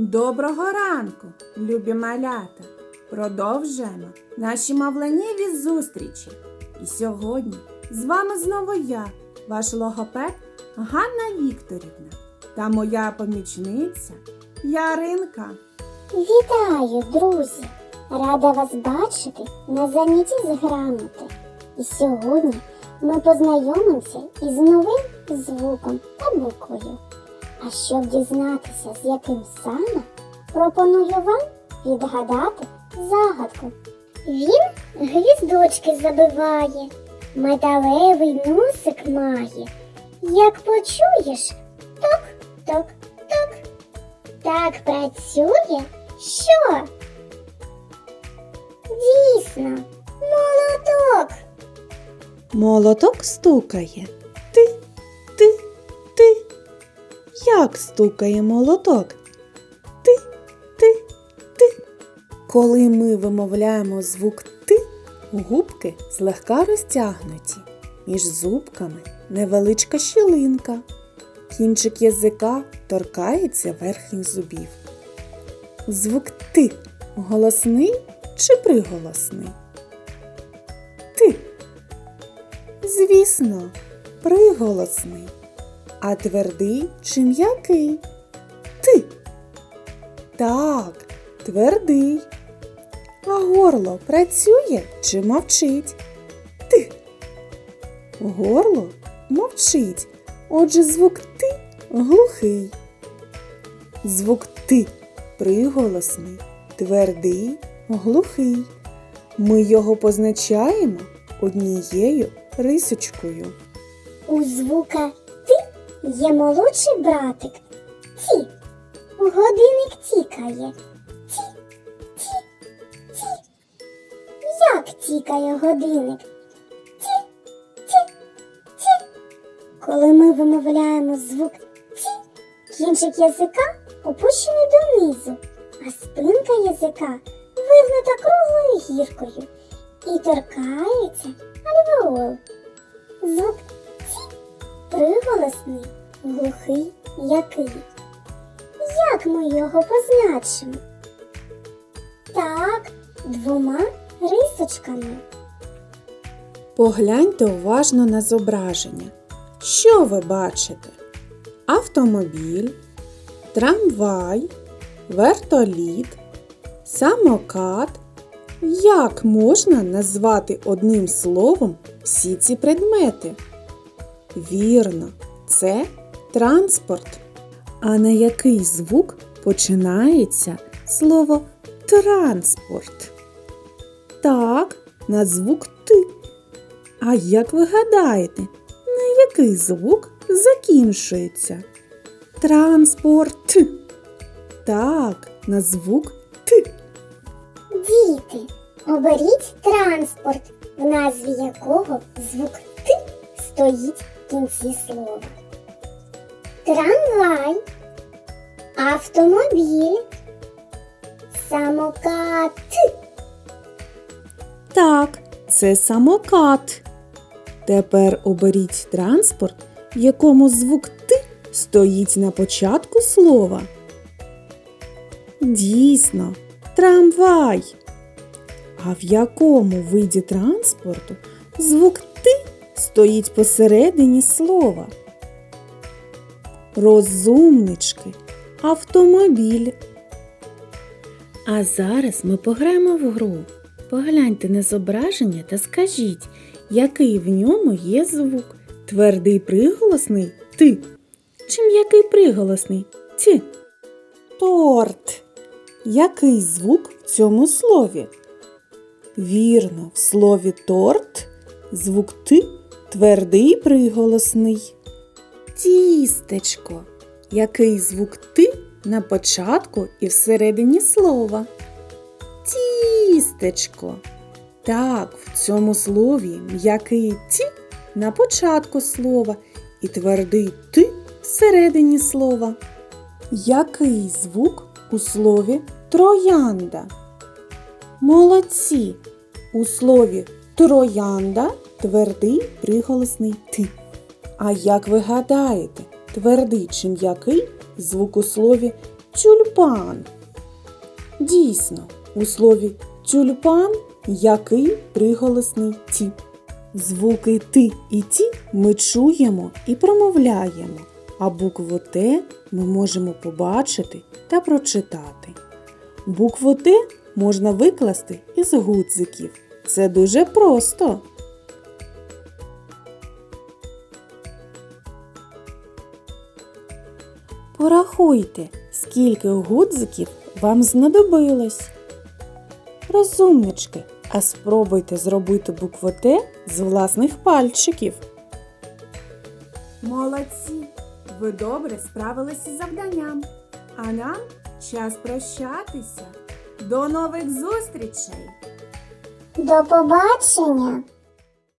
Доброго ранку, любі малята! Продовжуємо наші мавленєві зустрічі. І сьогодні з вами знову я, ваш логопед Ганна Вікторівна та моя помічниця Яринка. Вітаю, друзі! Рада вас бачити на занятті з грамоти. І сьогодні ми познайомимося із новим звуком та буквою. А щоб дізнатися, з яким саме, пропоную вам відгадати загадку. Він гвіздочки забиває, металевий носик має. Як почуєш, ток-ток-ток. Так працює що? Дійсно, молоток. Молоток стукає. Як стукає молоток? Ти, ти, ти. Коли ми вимовляємо звук ти, губки злегка розтягнуті. Між зубками невеличка щілинка. Кінчик язика торкається верхніх зубів. Звук ти голосний чи приголосний? Ти. Звісно, приголосний, а твердий чи м'який? Ти. Так, твердий. А горло працює чи мовчить? Ти. Горло мовчить. Отже, звук ти глухий. Звук ти приголосний, твердий, глухий. Ми його позначаємо однією рисочкою. У звука є молодший братик. Ті. Годинник тікає. Ті, ті, ті. Як тікає годинник? Ті, ті, ті. Коли ми вимовляємо звук ті, кінчик язика опущений донизу, а спинка язика вигнута круглою гіркою і торкається альвеол. Звук ті приголосний, глухий, який. Як ми його позначимо? Так, двома рисочками. Погляньте уважно на зображення. Що ви бачите? Автомобіль, трамвай, вертоліт, самокат. Як можна назвати одним словом всі ці предмети? Вірно, це транспорт. А на який звук починається слово транспорт? Так, на звук ти. А як ви гадаєте, на який звук закінчується? Транспорт. Так, на звук Т. Діти, оберіть транспорт, в назві якого звук Т стоїть в кінці слова. Трамвай, автомобіль, самокат. Так, це самокат. Тепер оберіть транспорт, якому звук Т стоїть на початку слова. Дійсно, трамвай. А в якому виді транспорту звук Т стоїть посередині слова? Розумнички, автомобіль. А зараз ми пограємо в гру. Погляньте на зображення та скажіть, який в ньому є звук. Твердий приголосний ти. Чи м'який приголосний ті. Торт. Який звук в цьому слові? Вірно, в слові торт звук ти твердий приголосний. Тістечко. Який звук ти на початку і всередині слова? Тістечко. Так, в цьому слові м'який ті на початку слова і твердий ти всередині слова. Який звук у слові троянда? Молодці. У слові троянда твердий приголосний ти. А як ви гадаєте, твердий чи м'який звук у слові тюльпан? Дійсно, у слові тюльпан який приголосний ті. Звуки ти і ті ми чуємо і промовляємо, а букву Т ми можемо побачити та прочитати. Букву Т можна викласти із гудзиків. Це дуже просто. Порахуйте, скільки гудзиків вам знадобилось. Розумнички, а спробуйте зробити букву Т з власних пальчиків. Молодці! Ви добре справилися з завданням. А нам час прощатися. До нових зустрічей! До побачення!